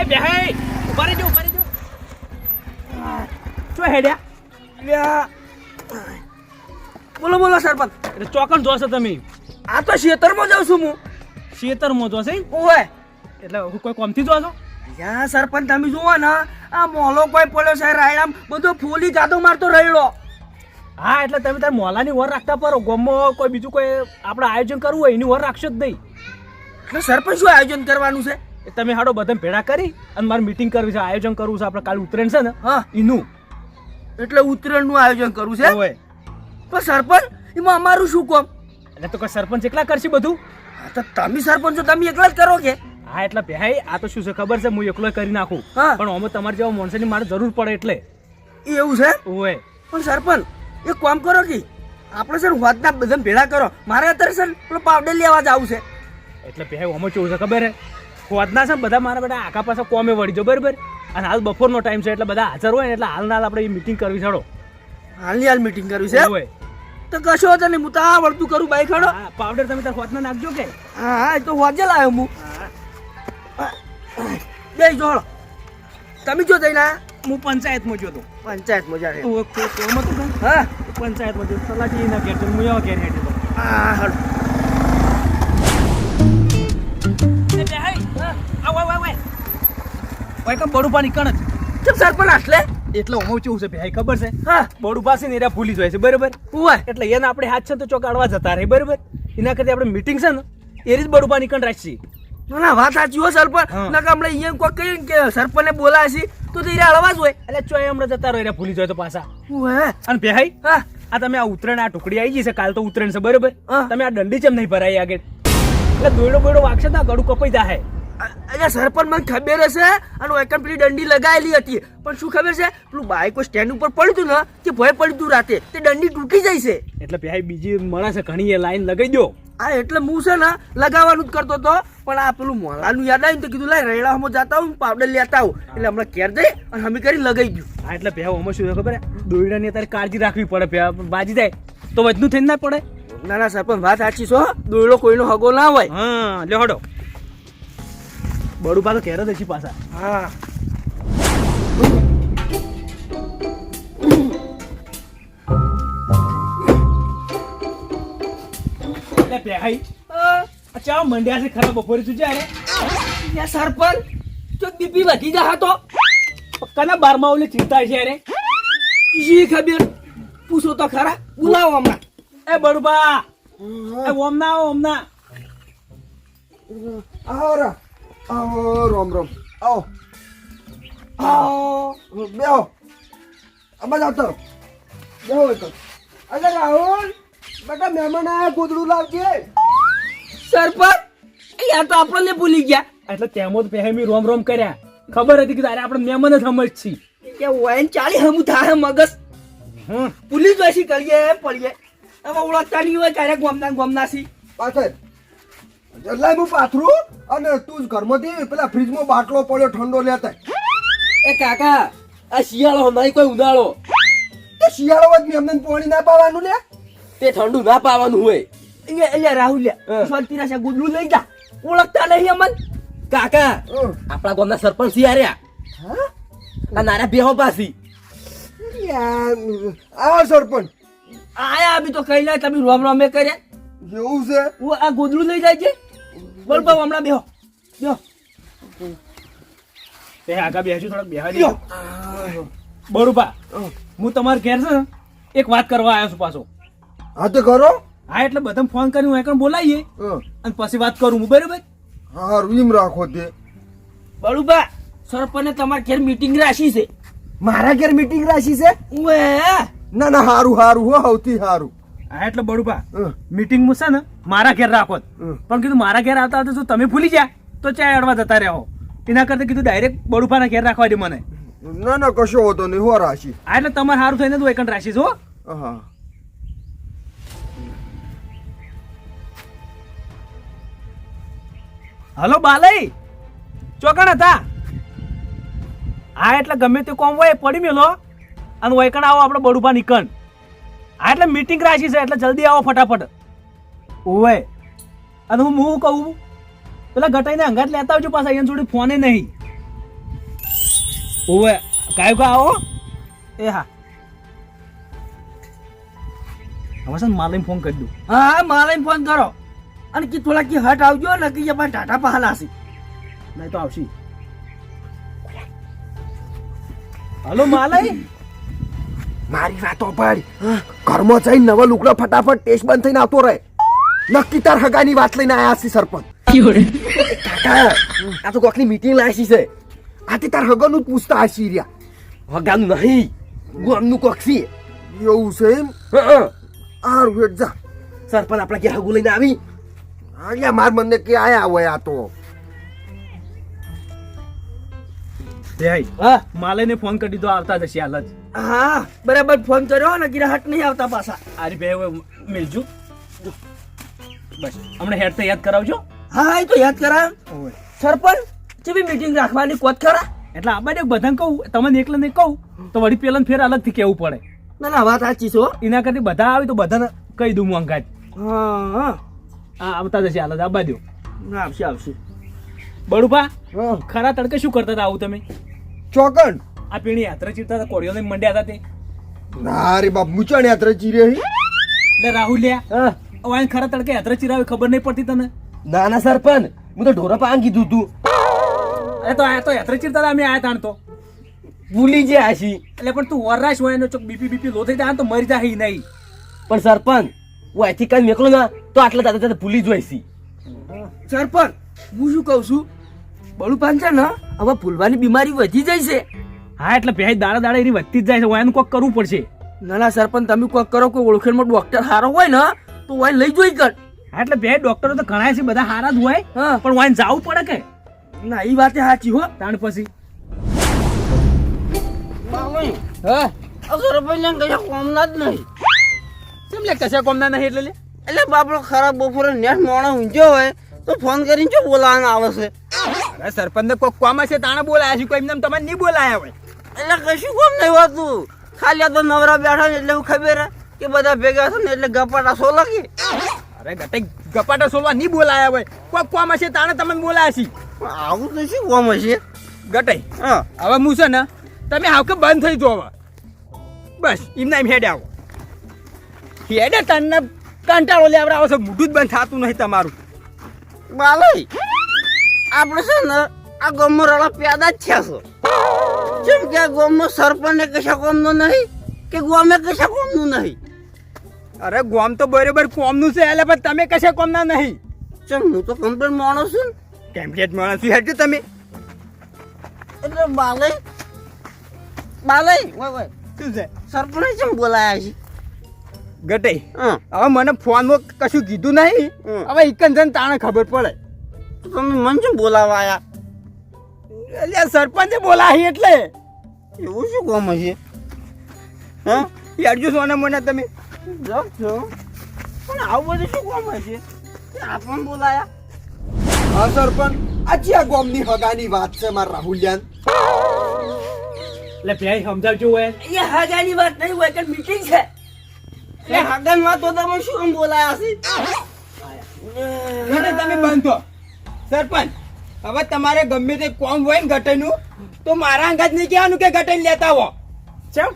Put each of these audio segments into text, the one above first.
એ બેહાઈ ઊભા રહેજો ઊભા રહેજો. શું હેડ્યા લ્યા? બોલો બોલો સરપંચ. એટલે ચોકન જોશો તમે. આ તો શેતરમાં જાઉં છું હું. શેતરમાં જોશે ઓય એટલે હું કોઈ કોમથી જોશો? યા સરપંચ તમે જુઓ ને. આ મોલો કોઈ પોલો સાહેબ રાયડામ બધો ફૂલી જાદો મારતો રહેલો હા એટલે તમે તાર મોલાની વર રાખતા પરો ગોમો કોઈ બીજું કોઈ આપણે આયોજન કરવું હોય એની વર રાખશો જ નહીં. એટલે સરપંચ શું આયોજન કરવાનું છે? એ તમે હાડો બધા ભેળા કરી અને મારે મીટિંગ કરવી છે આયોજન કરવું છે આપણે કાલે ઉત્તરાયણ છે ને હા. એનું એટલે ઉત્તરાયણનું આયોજન કરવું છે? હોય પણ સરપંચ એમાં અમારું શું કોમ? એટલે તો કોઈ સરપંચ એકલા કરશે બધું? હા, તો તમે સરપંચ છો તમે એકલા જ કરો કે? હા એટલે ભાઈ આ તો શું છે ખબર છે હું એકલો કરી નાખું. પણ અમે તમારે જેવા માણસોની મારે જરૂર પડે એટલે. એવું છે? હોય પણ સરપંચ એક કામ કરો કે આપણે સર વાતના બધા ભેળા કરો. મારે અત્યારે સર પેલો પાવડર લેવા આવું છે. એટલે ભાઈ અમે કેવું છે ખબર હે ખોદના છે બધા મારા બધા આખા પાસે કોમે વળી જો બરાબર? અને હાલ બપોરનો ટાઈમ છે એટલે બધા હાજર હોય ને એટલે હાલ હાલ આપણે મીટિંગ કરવી છોડો હાલની હાલ મીટિંગ કરવી છે? હોય. તો કશો હતો નહીં હું તો આ વળતું કરું બાઈક હડો પાવડર તમે તાર ખોદના નાખજો કે? હા હા તો હોજે લાવ્યો હું. બે જોડો તમે જો જઈને? હું પંચાયતમાં જોતો પંચાયતમાં જાય તો ને હા. પંચાયતમાં જોતો તલાટી ના ઘેર જઈને હું એવા ઘેર હેઠી જ ચમ સરપંચ આટલે? એટલે કેવું છે ભાઈ ખબર છે? હા. બડું પાસે ને એરા ભૂલી જાય છે બરોબર? ઉવા એટલે એને આપણે હાથ છે તો ચોકાડવા જતા રહે બરોબર? એના કરતા આપણે મીટિંગ છે ને એ રીત બડું પાણી કણ રાખીએ ના વાત સાચી હો સરપંચ. હા. નકર અહીંયા કોઈ કહીએ કે સરપંચને બોલાય છે તો તો જ હોય. એટલે ચોય હમણાં જતા રહ્યો ભૂલી જાય તો પાછા. અને ભાઈ હા. આ તમે આ ઉતરણ આ ટુકડી આવી ગઈ છે કાલ તો ઉત્તરાયણ છે બરોબર? તમે આ દંડી ચમ નહીં ભરાય આગળ? એટલે દોયડો બોયડો વાગશે તો આ ગળું કપાઈ જાહે. અરે સરપંચ મને ખબર હશે અને એકમ પેલી દંડી લગાવેલી હતી. પણ શું ખબર છે? પેલું બાઈક કોઈ સ્ટેન્ડ ઉપર પડ્યું ને તે ભય પડ્યું રાતે તે દંડી તૂટી જાય છે. એટલે ભાઈ બીજી મળે છે ઘણી એ લાઈન લગાઈ દો. આ એટલે હું છે ને લગાવવાનું જ કરતો હતો પણ આ પેલું મોલાનું યાદ આવ્યું તો કીધું લાય રેડામાં જતા હું પાવડર લેતા આવું. એટલે હમણાં કેર જઈ અને હમી કરી લગાઈ ગયું. હા એટલે ભેવ અમે શું ખબર દોયડાની અત્યારે કાળજી રાખવી પડે ભેવ બાજી જાય તો વજનું થઈને ના પડે? ના ના સરપંચ વાત સાચી છો દોયડો કોઈનો હગો ના હોય. હા લે હડો. બડું પાછો કેરો હશે પાછા. હા. એટલે આ ચા મંડ્યા છે ખરા બપોરે તું જ્યારે યા સરપંચ તો બીપી વધી જા તો કના બારમાં ઓલી ચિંતા છે અરે ઈ ખબર પૂછો તો ખરા બોલાવો હમણાં. એ બડુબા એ ઓમના ઓમના. આવો રા આવો રોમ રોમ. આવો. આવો. બેહો. આમાં આવતો બેહો તો અરે રાહુલ બેટા મહેમાન આયા કૂતરું લાવજે. સરપંચ યાર તો આપણને ભૂલી ગયા. એટલે તેમો તો પહેમી રોમ રોમ કર્યા. ખબર હતી કે તારે આપણે મહેમાન જ સમજ છી. કે વાઈન ચાલી હમું થાય મગજ. હમ. ભૂલી જોઈશી કરીએ પડીએ. હવે ઓળખતા નહીં હોય ક્યારેક ગોમના ગોમનાસી પાછળ. એટલે હું પાથરું? અને તું જ ઘરમાંથી પેલા ફ્રીજમાં બાટલો પડ્યો ઠંડો લેતા એ કાકા આ શિયાળો નહીં કોઈ ઉનાળો. તે શિયાળો જ અમને પાણી ના પાવાનું લે તે ઠંડુ ના પાવાનું હોય. અહીંયા અહીંયા રાહુલ હા. શાંતિ ના ગુડલું લઈ જા. ઓળખતા નહીં અમન. કાકા. આપણા ગામના સરપંચ સી આર્યા. હા? આ નારા બેહો પાસી આ સરપંચ. આયા અભી તો કઈ ના તમે રોમ રોમે કર્યા. એવું છે? હું આ ગોદડું લઈ જાય છે? બોલ બાબુ હમણાં બેહો. બેહો. તે આગા બેસજો થોડાક બેહા. બેહો દો હું. તમારા ઘેર છે એક વાત કરવા આવ્યો છું પાછો. હા તો કરો. હા એટલે બધાને ફોન કરી હું એકણ બોલાવીએ. હં. અને પછી વાત કરું હું બરોબર? હારું રૂમ રાખો તે. બળુબા સરપંચને તમારા ઘેર મીટિંગ રાખી છે. મારા ઘેર મીટિંગ રાખી છે? ના ના હારું હારું હો સૌથી હારું. હા એટલે બડુપા. મીટિંગમાં ને મારા ઘેર રાખો. પણ કીધું મારા ઘેર આવતા આવતા જો તમે ભૂલી ગયા તો ચાય અડવા જતા રહો એના કરતા કીધું ડાયરેક્ટ બડુપાના ઘેર રાખવા દે મને. ના ના કશો હોતો નહીં હો રાશી. હા એટલે તમારે સારું થઈને તું એકણ રાશી હો હા હલો બાલઈ ચોકણ હતા? હા એટલે ગમે તે કોમ હોય પડી મેલો. અને વૈકણ આવો આપણે બડુપા નીકળ. હા એટલે મીટિંગ રાખી છે, એટલે જલ્દી આવો ફટાફટ. ઓવે. અને હું હું કહું? પેલા ઘટાઈને અંગાત લેતા આવજો પાછા, અહીંયા જોડે ફોને નહીં. ઓવે. કાયો કા આવો? એ હા. હવે છે માલઈને ફોન કરી દઉં. હા હા મારે ફોન કરો. અને કે થોડા કે હટ આવજો ને કે પણ ટાટા પહાલાસી નહીં તો આવશે. હલો માલય મારી વાતો પાડ ઘરમાં જઈને નવા લુકડો ફટાફટ ટેસ્ટ બંધ થઈને આવતો રહે. નક્કી તાર હગાની વાત લઈને આયા છે સરપંચ. કાકા આ તો કોકની મીટિંગ લાગી છે આથી તાર હગાનું જ પૂછતા હશી રહ્યા હગાનું નહીં ગોમનું કોક છે એવું છે એમ? આ વેટ જા. સરપંચ આપણે ક્યાં હગું લઈને આવી. અહીંયા માર મને કે આયા હોય આ તો. હા. માલયને ફોન કરી દીધો આવતા જશે હાલ જ. હા બરાબર ફોન કર્યો ને ગિરાહટ હટ નહીં આવતા પાછા. આરી ભાઈ હવે મિલજુ. બસ હમણાં હેડ તો યાદ કરાવજો. હા હા એ તો યાદ કરા સરપંચ ચેવી મીટિંગ રાખવાની કોત ખરા? એટલે આ બાજુ બધાને કહું તમને એકલા ને કહું તો વળી પેલા ફેર અલગથી કેવું પડે. ના ના વાત સાચી છો એના કરતી બધા આવે તો બધાને કહી દઉં હું અંગાત. હા હા. આવતા જશે હાલ જ આ બાજુ. આવશે આવશે. બળુભા ખરા તડકે શું કરતા હતા આવું તમે? ચોકન. આ પીણી યાત્રા ચીરતા હતા કોળીઓને મંડ્યા હતા તે. ના રે બાપ મુચાણ યાત્રા ચીરે એટલે રાહુલ લ્યા આ ખરા તડકે યાત્રા ચીરાવે ખબર નહીં પડતી તને? ના ના સરપંચ હું તો ઢોરા પાન કીધું તું. અરે તો આ તો યાત્રા ચીરતા અમે આયા તાણ તો. ભૂલી ગયા છી એટલે પણ તું વરરાશ હોય એનો ચોક બીપી બીપી લો થઈ જાય તો મરી જાય નહીં. પણ સરપંચ હું અહીંથી કઈ નીકળું ના તો આટલા દાદા દાદા ભૂલી જ છી સરપંચ હું શું કહું છું? બળું પાન છે ને હવે ભૂલવાની બીમારી વધી જાય છે. હા એટલે બે દાડા દાડા એની વધતી જ જાય છે. વાયન કોક કરવું પડશે. ના ના સરપંચ તમે કોક કરો કોઈ ઓળખેણમાં ડોક્ટર સારો હોય ને તો વાયન લઈ જોઈ કર. હા એટલે બે ડોક્ટરો તો ઘણા છે બધા હારા જ હોય. હા. પણ વાયન જવું પડે કે? ના એ વાતે સાચી હો. તાણ પછી. હા? સરપંચ ને કશા કોમના જ નહીં. કેમ લે કશા કોમના નહીં એટલે લે? એટલે બાપડો ખરાબ બપોરે નેટ મોણો ઊંઝ્યો હોય તો ફોન કરીને જો બોલાવાના આવે છે. સરપંચ કોક કોમ છે તાણે બોલાયા છે કોઈ એમને તમને નહીં બોલાયા હોય. એટલે કશું કોમ નહીં હોતું. ખાલી આ તો નવરા બેઠા ને એટલે એવું ખબર કે બધા ભેગા છે ને એટલે ગપાટા સો લાગે અરે ગટે ગપાટા સોલવા નહીં બોલાયા હોય? કોક કોમ હશે તાણે તમે બોલાયા છી. આવું તો શું કોમ હશે? ગટાઈ હા. હવે હું છે ને તમે હાવ કે બંધ થઈ જો હવે. બસ એમના એમ હેડે આવો. હેડે તને કંટાળો લેવડાવો છે મોઢું જ બંધ થતું નહીં તમારું. બાલય આપણે છે ને આ ગમરાળા રળા પેદા જ થયા છો. જેમ કે ગામમાં સરપંચ કશા કોમનું નહીં કે ગામે કશા કોમનું નહીં? અરે ગોમ તો બરોબર કોમનું છે એટલે પણ તમે કશા કોમના નહીં? ચમ હું તો કમ્પ્લેટ માણસ છું કેમ્પલેટ માણસ છું હેડજો તમે. એટલે બાલે બાલે ઓય ઓય શું છે? સરપંચ ચમ બોલાયા છે? ગટે હા. હવે મને ફોનમાં કશું કીધું નહીં? હવે જન તાણે ખબર પડે. તમે મને શું બોલાવા આયા? એટલે સરપંચે બોલાવી એટલે. એવું શું કામ હશે? હા? હેડજો સોના મને તમે. જાવ છો પણ આવું બધું શું કામ હશે? આપણને બોલાયા. હા સરપંચ. આજે આ ગોમની હગાની વાત છે મારા રાહુલિયાન. એટલે ભાઈ સમજાવજો હોય. એ હગાની વાત નહીં હોય કે મીટિંગ છે. એ હાગન વાત તો તમે શું કામ બોલાયા છે તમે બંધો સરપંચ હવે તમારે ગમે તે કોમ હોય ને ગટેનું તો મારા અંગાત નહીં કહેવાનું કે ગટે લેતા હો. ચમ?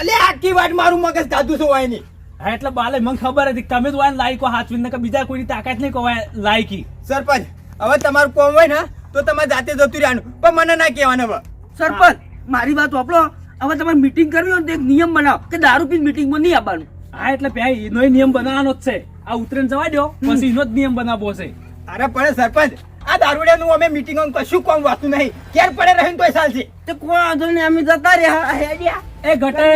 અલે આખી વાત મારું મગજ દાદુ છો હોય નહીં હા એટલે બાલે મને ખબર હતી તમે તો લાયકો હાથવીને કે બીજા કોઈની તાકાત નહીં કહેવાય લાયકી. સરપંચ હવે તમારું કોમ હોય ને તો તમારે જાતે જતું રહેવાનું. પણ મને ના કહેવાનું હવે. સરપંચ મારી વાત વાપરો. હવે તમારે મીટિંગ કરવી હોય ને તો એક નિયમ બનાવો કે દારૂ પીને મીટિંગમાં નહીં આવવાનું. હા એટલે ભાઈ એનો નિયમ બનાવવાનો જ છે. આ ઉતરેન જવા દો પછી એનો જ નિયમ બનાવવો છે. અરે પણ સરપંચ આ દારૂડિયાનું અમે મીટિંગ કશું કોમ વાતું નહીં. ક્યારે પડે રહીને તોય ચાલશે. તો કોણ વાંધો નહીં અમે જતા રહ્યા. એ ઘટે.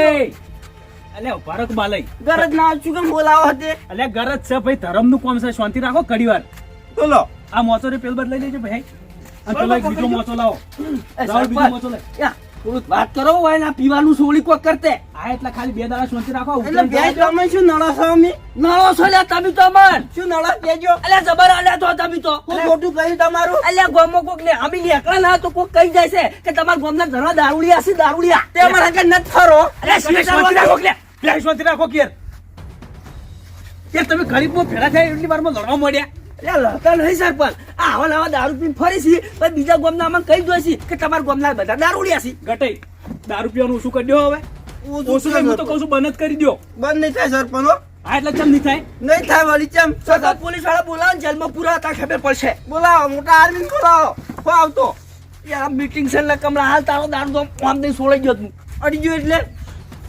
અલે ભારત બાલય? ગરજ ના શું કેમ બોલાવો હતે. અલે ગરજ છે ભાઈ ધર્મનું કોમ છે શાંતિ રાખો કડીવાર વાર લો આ મોચો રે પેલ બદલાઈ લેજો ભાઈ આ પેલો એક બીજો મોચો લાવો. લાવો બીજો મોચો લઈ યા, થોડું વાત કરો હોય ને પીવાનું સોળી કોક કરતે. આ એટલે ખાલી બે દાડા સોચી રાખો એટલે બે તમે શું નળો છો અમે? નળો છો લ્યા તમે તો મન શું નળો કેજો એટલે જબર આલ્યા તો તમે તો. હું મોટું કહ્યું તમારું? એટલે ગોમો કોક ને અમે એકલા ના તો કોક કહી જાય છે કે તમારા ગોમના ઘણા દારૂડિયા છે દારૂડિયા. તે અમારા કે ન થરો એટલે શાંતિ રાખો કે બે સોચી રાખો કે યાર તમે ગરીબમાં ભેળા થાય એટલી વારમાં લડવા મળ્યા લડતા નહીં સરપંચ. આવા નવા દારૂ પીને ફરી છે પણ બીજા ગોમના અમને કહી દો છે કે તમારા ગોમના બધા દારૂડિયા છે? ગટઈ દારૂ પીવાનું ઓછું કરી દો હવે. ઓછું નહીં, હું તો કહું છું બંધ જ કરી દ્યો બંધ નહીં થાય સરપંચ હો. એટલે ચમ નહીં થાય? નહીં થાય વળી ચમ. પોલીસવાળા બોલાવો ને જેલમાં પૂરા હતા ખબર પડશે. બોલાવો મોટા આર્મી બોલાવો. હો આવતો. યાર મીટિંગ છે ને કમલા હાલ તારો દારૂ તો આમ દઈ સોળાઈ ગયો તું અડી ગયો એટલે?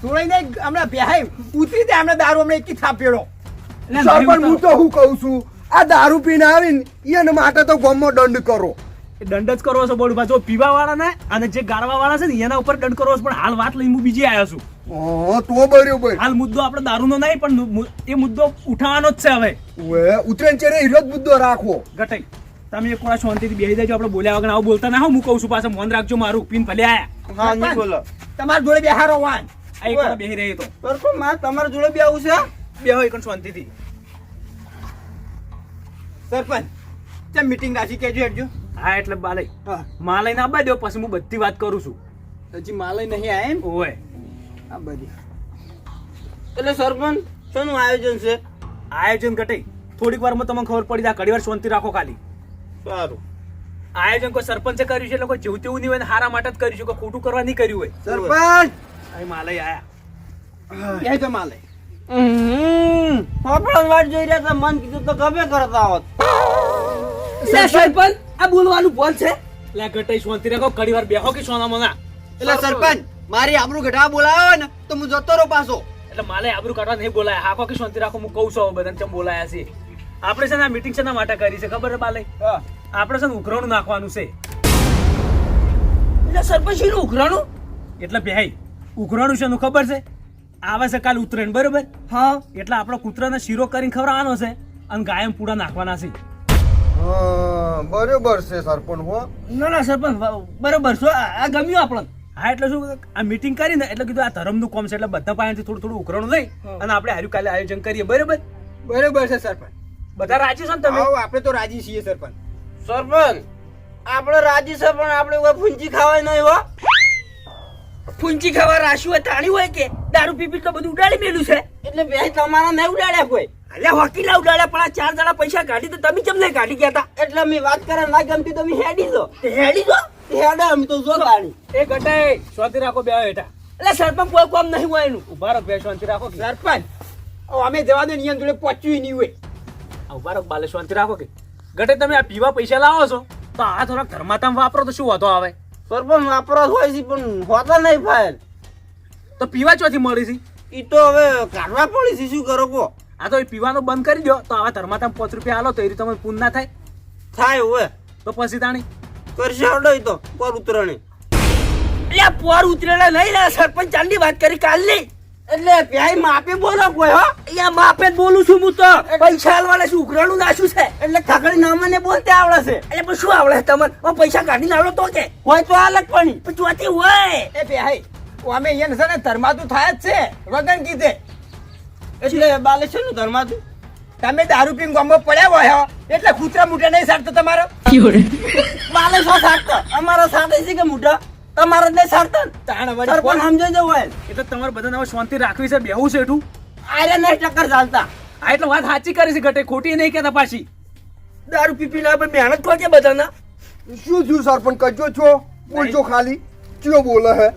સોળાઈને હમણાં બેહાય ઉતરી દે હમણાં દારૂ હમણાં એકી થાપેડો. સરપંચ હું તો હું કહું છું? આ દારૂ પીને આવીને એને માટે તો ગોમો દંડ કરો. એ દંડ જ કરવો છે બોલું. જો પીવા વાળા ને અને જે ગાળવા વાળા છે ને એના ઉપર દંડ કરવો છે. પણ હાલ વાત લઈને હું બીજી આવ્યો છું. તો બરોબર. હાલ મુદ્દો આપણે દારૂનો નહીં પણ એ મુદ્દો ઉઠાવવાનો જ છે હવે. ઉત્તરાયણ ચેડે હીરો જ મુદ્દો રાખો ગટાઈ તમે એક વાર શાંતિથી દેજો આપણે બોલ્યા વગર આવું બોલતા ના હો. હું કહું છું પાછા મોન રાખજો મારું. પીન ભલે આયા. હા નહીં બોલો. તમારા જોડે બેહારો વાન આ એક વાર રહી તો. સરપંચ મારે તમારા જોડે બી આવું છે? બેહો એક શાંતિથી. સરપંચ ચમ મીટિંગ રાખી કેજો હેડજો. હા એટલે બાલે. માલયમાં લઈને આવવા દો પછી હું બધી વાત કરું છું. હજી માલય નહીં આવે એમ? ઓય. આ બધી. એટલે સરપંચ શેનું આયોજન છે? આયોજન ઘટે. થોડીક વારમાં તમને ખબર પડી જાય ઘડી વાર શાંતિ રાખો ખાલી. સારું. આયોજન કોઈ સરપંચે કર્યું છે એટલે કોઈ જેવું તેવું નહીં હોય ને હારા માટે જ કર્યું છે કોઈ ખોટું કરવા નહીં કર્યું હોય. સરપંચ! અહીં માલય આયા. એ તો માલય હમ. આપણને વાત જોઈ રહ્યા મન કીધું તો ગમે કરતા હોત. સરપંચ. આ બોલવાનું બોલ છે. એટલે ઘટાઈ શાંતિ રાખો ઘડી વાર બેહો કે સોના મોના એટલે સરપંચ મારી આબરૂ ઘટા બોલાવે ને તો હું જતો રહો પાછો. એટલે માલે આબરૂ કાઢવા નહીં બોલાય. હાકો કે શાંતિ રાખો હું કહું છું બધાને ચમ બોલાયા છે. આપણે છે ને આ મીટિંગ છે ના માટે કરી છે ખબર છે બાલે? હા. આપણે છે ને ઉઘરાણું નાખવાનું છે. એટલે સરપંચ શેનું ઉઘરાણું? એટલે બેહાઈ ઉઘરાણું છે એનું ખબર છે? આવે છે કાલ ઉત્તરાયણ બરોબર? હા. એટલે આપણો કૂતરાને શીરો કરીને ખવડાવવાનો છે અને ગાયમ પૂડા નાખવાના છે. બરોબર છે સરપંચ હો. ના ના સરપંચ બરોબર છો આ આ ગમ્યું આપણને. હા એટલે શું આ મીટિંગ કરીને એટલે કીધું આ ધર્મનું કોમ છે એટલે બધા પાસેથી થોડું થોડું ઉઘરાણું લઈ અને આપણે હારું કાલે આયોજન કરીએ બરોબર? બરોબર છે સરપંચ. બધા રાજી છો ને તમે? આપણે તો રાજી છીએ સરપંચ. સરપંચ આપણે રાજી છે પણ આપણે ફૂંજી ખાવાય નહીં હો. ફૂંચી ખાવા રાશી હોય તાણી હોય કે દારૂ પી પી તો બધું ઉડાડી મેલું છે? એટલે બે તમારા નહીં ઉડાડ્યા કોઈ. એટલે વકીલા ઉડાડ્યા પણ આ ચાર જણા પૈસા કાઢી તો તમે કેમ નહીં કાઢી ગયા હતા એટલે મેં વાત કરે ના ગમતી તમે હેડી દો હેડી દો હેડે અમે તો જો ગાડી. એ ગટાઈ શાંતિ રાખો બે હેઠા. એટલે સરપંચ કોઈ કામ નહીં હોય એનું. ઊભા રહો બે શાંતિ રાખો સરપંચ અમે જવા દે નિયમ જોડે પહોંચ્યું નહીં હોય. ઊભા રહો બાલે શાંતિ રાખો કે? ગટે તમે આ પીવા પૈસા લાવો છો? તો આ થોડાક ધર્માતામ વાપરો તો શું વાંધો આવે? સરપંચ વાપરો હોય છે પણ હોતા નહીં ફાઇલ તો પીવા ચોથી મળી છે? એ તો હવે કાઢવા પડી છે શું કરો કો આ તો એ પીવાનું બંધ કરી દો તો આવા ધર્માતામ પાંચ રૂપિયા હાલો તો એ રીતે તમે પૂન ના થાય. થાય હવે. તો પછી તાણી? કરશે હડો ઈ તો પર ઉતરણી. એટલે પર ઉતરેલા નહીં સરપંચ ચાંદી વાત કરી કાલની. એટલે ભાઈ માપે બોલો કોઈ હો. અહીંયા માપે જ બોલું છું હું તો. પૈસા આલવાના છું ઉઘરાણું નાશું છે. એટલે ખગડી નામને બોલતે આવડે છે. એટલે પણ શું આવડે તમને? પૈસા કાઢીને આવડો તો કે. હોય તો અલગ પણ. પણ ચોથી હોય. એ ભાઈ અમે અહીંયા છે ને ધર્માતું થાય જ છે વગન કીધે. એટલે બાલે છે નું ધર્માતું તમે દારૂ પીને ગોમો પડ્યા હોય એટલે કૂતરા મૂઠા નહીં સારતો તમારો? બાલે શું સાટતો? અમારો સાટે છે કે મોઢા તમારે જ ને. તાણ વળી સરપંચ કોણ? સમજાઈ હોય. એટલે તમારે બધાને હવે શાંતિ રાખવી છે બેહવું છે આરે નહીં ટક્કર ચાલતા. આ એટલે વાત સાચી કરી છે ઘટે ખોટી નહીં કહેતા પાછી. દારૂ પી પીને આપણે મહેનત ખોકે બધાના. શું થયું સરપંચ કજો છો? બોલજો ખાલી? ચિયો બોલે હે.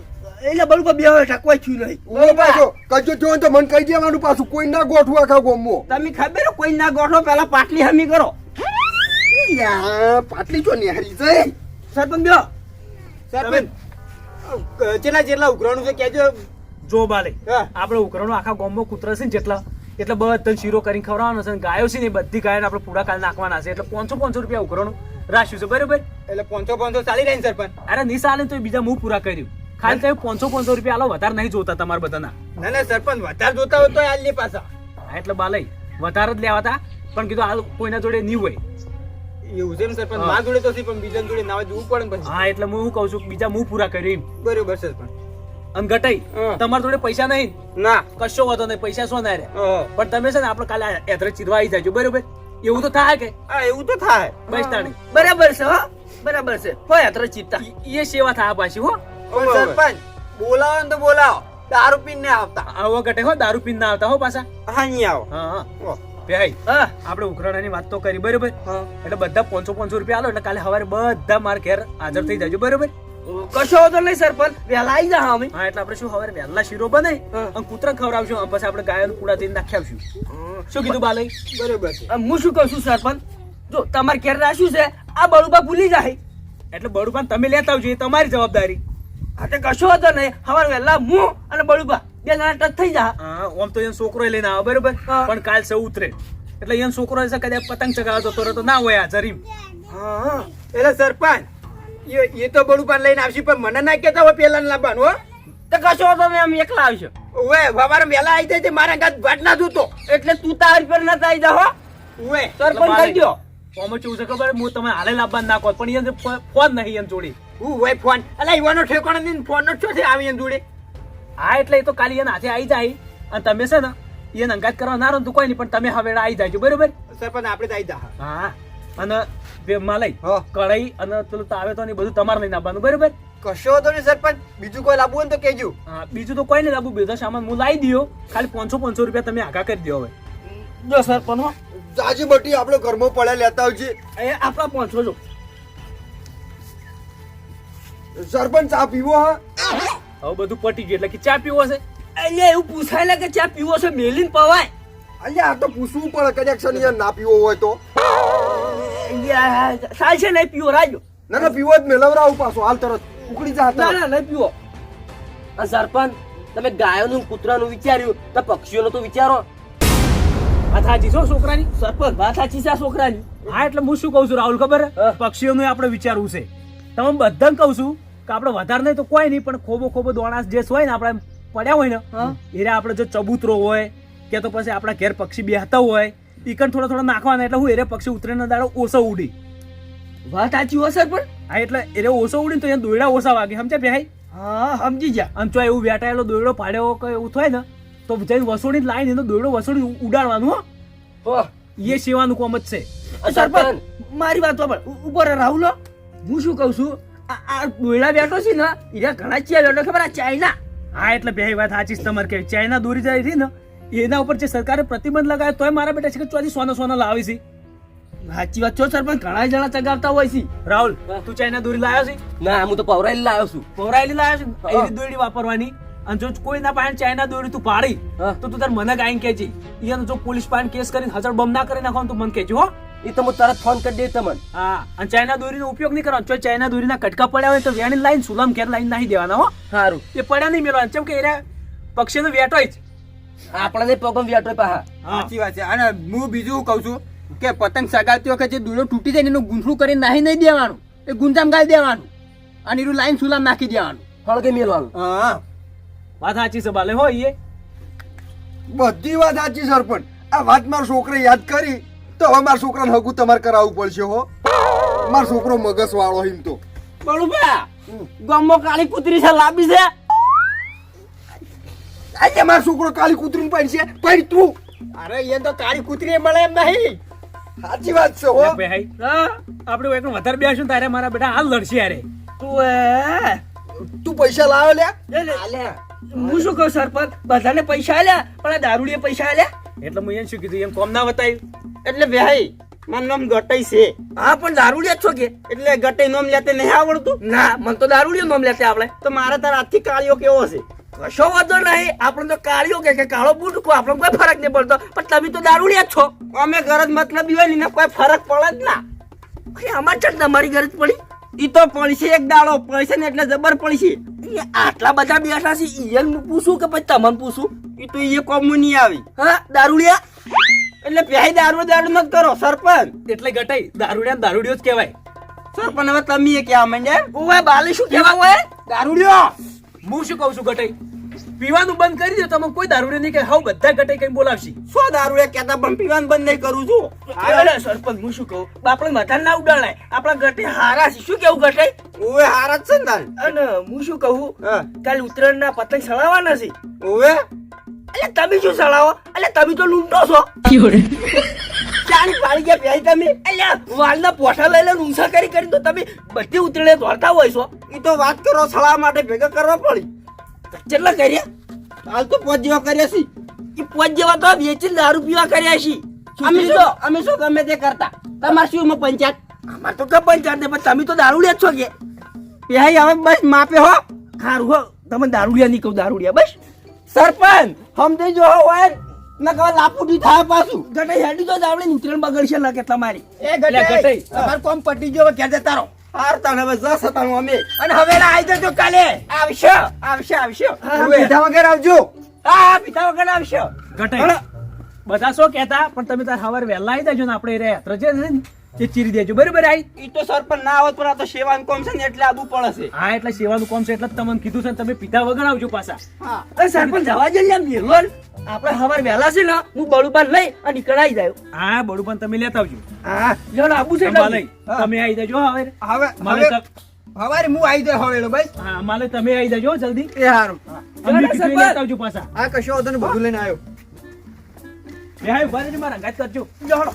એટલે બરોબર બે હવે ટકવાય થયું નહીં. ઓ પાછો. કજો છો ને તો મને કહી દેવાનું પાછું. કોઈ ના ગોઠવું આખા ગોમો તમે ખબર હે, કોઈ ના ગોઠવો પેલા પાટલી હમી કરો. યા, પાટલી જો નેહરી જાય સરપંચ બ્યો સરપંચ. ચેલા જેટલા ઉઘરાણું છે કેજો જો બાલે. આપણે ઉકરણો આખા ગામમાં કૂતરા છે ને જેટલા એટલે બધા શીરો કરીને ખવડાવવાનો છે ગાયો છે ને બધી ગાયોને આપણે પૂરા કાલ નાખવાના છે. એટલે પાંચસો પાંચસો રૂપિયા ઉકરણું રાખ્યું છે બરોબર? એટલે પાંચસો પાંચસો ચાલી રહી સરપંચ? અરે નહીં ચાલે તો બીજા હું પૂરા કર્યું. ખાલી તમે પાંચસો પાંચસો રૂપિયા આલો વધારે નહીં જોતા તમારા બધાના. ના ના સરપંચ વધારે જોતા હોય તો હાલ નહીં પાછા. એટલે બાલય વધારે જ લેવા હતા પણ કીધું હાલ કોઈના જોડે નહીં હોય. એવું છે સરપંચ હા. જોડે તો પણ બીજા જોડે ના જોવું પડે પછી. હા એટલે હું કહું છું બીજા હું પૂરા કર્યું બરોબર સરપંચ અને ઘટાઈ તમારા જોડે પૈસા નહીં? ના. કશો વાંધો નહીં પૈસા શું ના રે પણ તમે છે ને આપણે કાલે એધરે ચીરવા આવી જાજો બરોબર? એવું તો થાય કે? હા એવું તો થાય. બસ તાણી. બરાબર છે હો. બરાબર છે. હોય એ સેવા થાય પાછી હો. સરપંચ બોલાવો ને તો બોલાવો. દારૂ પીને આવતા. આવો ઘટે હો દારૂ પીને ના આવતા હો પાછા. હા આવો. હા હા. ઓહ. ભાઈ આપણે ઉઘરાણાની વાત તો કરી બરોબર? એટલે બધા પાંચસો પાંચસો રૂપિયા આલો એટલે કાલે સવારે બધા મારા ઘેર હાજર થઈ જજો બરોબર? કશો વાંધો નહીં સરપંચ. વહેલા આવી જા અમે હા એટલે આપણે શું હવે વહેલા શીરો બને. અને કૂતરા ખવડાવશું પછી આપણે ગાયોનું કુડા થઈને નાખી આવશું શું કીધું બાલય બરોબર હું શું કહું છું સરપંચ? જો તમારે ઘેર રાખ્યું છે આ બળુબા ભૂલી જાય. એટલે બળુબા તમે લેતા આવજો એ તમારી જવાબદારી. હા તે કશો વાંધો નહીં. સવારે વહેલા હું અને બળુબા. બે જણા ટચ થઈ જા. હા આમ તો એને છોકરો લઈને આવે બરોબર? પણ કાલ સૌ ઉતરે. એટલે એને છોકરો હશે કદાચ પતંગ ચગાવતો તો તો ના હોય આ જરીમ. હા. એટલે સરપંચ એ- એ તો બડું પણ લઈને આવશે પણ મને ના કહેતા હોય પેલા લાવવાનું હો. તો કશો તમે એમ એકલા આવશો. ઓવે સવારે વહેલા આવી જાય મારા ભાટ ના જોતો. એટલે તું તારી પર ના આવી જાઓ ઓવે સરપંચ કહી દો ખબર? હું તમે હાલે લાવવા ના કહો પણ એને ફોન નહીં એમ જોડી. હું હોય ફોન. અલા ઈવાનો ઠેકાણો નહીં ફોન નો છો છે આવી એમ જોડે. હા એટલે એ તો કાલે એના હાથે આવી જાય. અને તમે છે ને એને અંગાત કરવા ના રહો તો કોઈ નહીં પણ તમે હવે આવી જાય બરોબર? સરપંચ આપણે આવી જા હા અને બે માલય કઢાઈ અને પેલું તાવે તો બધું તમારે લઈને આવવાનું બરોબર? કશો હતો ને સરપંચ બીજું કોઈ લાવવું હોય તો કહેજો. હા બીજું તો કોઈ નહીં લાગુ બધા સામાન હું લાવી દયો. ખાલી પાંચસો પાંચસો રૂપિયા તમે આગા કરી દો હવે. જો સરપંચ જાજી બટી આપણે ઘરમાં પડ્યા લેતા આવજે. એ આપણા પાંચસો જો. સરપંચ આ પીવો હા? હવે બધું પટી ગયું એટલે કે ચા પીવો છે. અલ્યા એવું પૂછાય ને કે ચા પીવો છે મેલીન પવાય. અહીંયા આ તો પૂછવું પડે કનેક્શન યાર ના પીવો હોય તો. સાલ છે નહીં પીવો રાજો ના ના પીવો જ મેળવરાવું પાછો. હાલ તરત. ઉકળી જા ના ના નહીં પીવો. આ સરપંચ તમે ગાયોનું ને કૂતરાનું વિચાર્યું તો પક્ષીઓનો તો વિચારો. આ થાજી છો છોકરાની? સરપંચ વાત સાચી છે છોકરાની. હા એટલે હું શું કહું છું રાહુલ ખબર? પક્ષીઓનું આપણે વિચારવું છે. તમે બધાને કહું છું કે આપણે વધારે નહીં તો કોઈ નહીં પણ ખોબો ખોબો દોણાસ જે હોય ને આપણે પડ્યા હોય હા. ને એરે આપણે જો ચબૂતરો હોય કે તો પછી આપણા ઘેર પક્ષી બેહતા હોય ઈકન થોડા થોડા નાખવાના એટલે હું એરે પક્ષી ઉતરેના દાડો ઓછો ઉડી. વાત સાચી હોય સર પણ? હા એટલે એરે ઓછો ઉડી તો અહીંયા દોયડા ઓછા વાગે સમજ્યા ભાઈ હા સમજી જા અને જો એવું વેટાયેલો દોયડો પાડ્યો કે એવું થાય ને તો જઈને વસોડી લાઈને એનો દોયડો વસોડી ઉડાડવાનું હો. એ સેવાનું કોમ જ છે. સરપંચ મારી વાત સાંભળ. ઉ- ઉપર રાહુલ હું શું કહું છું? આ આ બેઠો છે ને એ ઘણા ચિયા બેઠો ખબર આ ચાઇના? હા એટલે બે વાત સાચી તમારે કે ચાઇના દોરી જાય છે ને એના ઉપર જે સરકારે પ્રતિબંધ લગાવ્યો તોય મારા બેટા છે કે ચોથી સોના સોના લાવી છે. સાચી વાત છો સરપંચ ઘણા જણા ચગાવતા હોય છે. રાહુલ તું ચાઇના દોરી લાવ્યો છે? ના હું તો પૌરાયેલી લાવ્યો છું. પૌરાયેલી લાવ્યો છું. એવી દોરી વાપરવાની. અને જો કોઈ ના પાસે ચાઇના દોરી તું પાડી તો તું તાર મને ગાઈને કહેજે. એને જો પોલીસ પાસે કેસ કરીને હજાર બમ ના કરી નાખો તું મને કહેજો હો. એ તો હું તરત ફોન કરી દઈશ તમને. હા અને ચાઇના દોરીનો ઉપયોગ નહીં કરવાનો. જો ચાઇના દોરીના કટકા પડ્યા હોય તો વેણી લાઈન સુલામ ઘેર લાઈન નાખી દેવાના હો. સારું એ પડ્યા નહીં મેળવાના કેમ કે એરા પક્ષીનો વેટો જ. આપણને પગમ વ્યાટો પાહા. સાચી વાત છે. અને હું બીજું કહું છું કે પતંગ સગાવતી વખતે જે દૂરો તૂટી જાય એનું ગૂંથરું કરીને નાહી નહીં દેવાનું. એ ગુંજામ ગાળી દેવાનું. અને એનું લાઈન સુલામ નાખી દેવાનું. હળગે મેલવાનું હા. વાત સાચી છે બાલે હો એ બધી વાત સાચી સરપંચ. આ વાત મારા છોકરે યાદ કરી. તો હવે મારા છોકરાને હગું તમારે કરાવવું પડશે હો. મારો છોકરો મગસ વાળો હિમ તો. બળુબા ગામમાં કાળી કૂતરી છે લાંબી છે? આજે મારો છોકરો કાળી કૂતરીને પાડી છે પાડી તું અરે એ તો કાળી કૂતરી મળે એમ નહીં. સાચી વાત છે હો. ભાઈ હા? આપણે એકનો વધારે બેસું તારે મારા બેટા હાલ લડશે અરે તું એ તું પૈસા લાવે લે. લે હું શું કહું સરપંચ? બધાને પૈસા આલ્યા પણ આ દારૂડીએ પૈસા આલ્યા? એટલે હું એને શું કીધું? એમ કોમ ના બતાવ્યું એટલે ભાઈ મારું નામ ગટાઈ છે. હા પણ દારૂડિયા છો કે? એટલે ગટાઈ નામ લેતે નહીં આવડતું? ના મને તો દારૂડિયો નામ લેતે આપણે તો મારા તારા હાથથી કાળિયો કેવો છે કશો વાંધો નહીં. આપણે તો કાળિયો કે કે કાળો બૂટ કો આપણને કોઈ ફરક નહીં પડતો. પણ તમે તો દારૂડિયા છો. અમે ગરજ મતલબ હોય ને કોઈ ફરક પડે જ ના. આમાં ચક તમારી ગરજ પડી. ઈ તો પડશે એક દાડો પડશે ને એટલે જબર પડશે આટલા બધા બેઠા છે ઈયન પૂછું કે પછી તમને પૂછું? એ તો એ કોમું નહીં આવી. હા દારૂડિયા? એટલે પ્યાય દારૂ દારૂ મત કરો સરપંચ. એટલે ગટાઈ દારૂડિયા દારૂડિયો જ કહેવાય. સરપંચ હવે તમે કહેવા માંડ્યા? ઓવે બાલે શું કહેવા હોય? દારૂડિયો? હું શું કહું છું ગટાઈ? પીવાનું બંધ કરી દો તમે કોઈ દારૂડિયો નહીં કે હાવ બધા ઘટે કઈ બોલાવશી. શું દારૂ કેતા પણ પીવાનું બંધ નહીં કરું છું. અરે સરપંચ હું શું કહું? આપણે માથા ના ઉડાડાય આપણા ઘટે હારા છે. શું કેવું ઘટે? ઓવે હારા છે ને અને હું શું કહું? કાલ ઉત્તરાયણ ના પતંગ સળાવવાના છે. ઓવે? એટલે તમે શું સળાવો એટલે તમે તો લૂંટો છો. ચાણી પાડી ગયા પ્યાય તમે? એટલે વાલના પોઠા લઈ લઈને ઊંસા કરી કરી તો તમે બધી ઉતરેણે દોડતા હોય છો. એ તો વાત કરો સળા માટે ભેગા કરવા પડી. કેટલા કર્યા? હાલ તો પોત જેવા કર્યા છે. એ પોચ જેવા તો વેચી દારૂ પીવા કર્યા છે. અમે શું અમે શું ગમે તે કરતા? તમારે શું પંચાયત? અમાર તો કે પંચાયત ને પણ તમે તો દારૂ લે છો કે. ભાઈ હવે બસ માપે હો. ખારું હો. તમે દારૂડિયા નહીં કહું દારૂડિયા બસ. સરપંચ સમજી જો હોય ના કહો લાપુડી થાય પાછું. ગટે હેડી તો દાવડી ઉતરેણ બગડશે લાગે કે તમારી એ લે, ગટાઈ. ગટાઈ કોમ પટી ગયો કે ક્યાં રહો હાર હવે જસ હતા અમે. અને હવે આવી જજો કાલે. આવશે આવશે આવશે. પીધા વગર આવજો. હા પિતા વગર આવશે. ઘટાઈ બધા શું કહેતા? પણ તમે તાર સવારે વહેલા આવી દેજો ને આપણે રે. રજે એ ચીરી દેજો. બરાબર આઈ? ઈ તો સરપંચ ના આવત પણ આ તો સેવાનું કોમ છે ને એટલે આબુ પડે છે હા એટલે સેવાનું કોમ છે એટલે તમને કીધું છે ને તમે પીતા વગર આવજો પાછા. હા. અરે પણ જવા જઈએ આમ મેલો. આપણે હવાર વહેલા છે ને હું બળુપાન લઈ અને નીકળાઈ જાય હા બડું તમે લેતા આવજો. હા લ્યો આબુ છે એટલે લઈ. તમે આવી જજો હવે હવે મારે હવારે હું આવી જાય હવે બસ હા મારે તમે આવી જજો જલ્દી. એ હારું. અમે ને, પીતું લેતા આવજો પાછા. હા કશો હતો ને લઈને આવ્યો. બે હા ઊભા રહેજો મારા ગાત કરજો. હળો.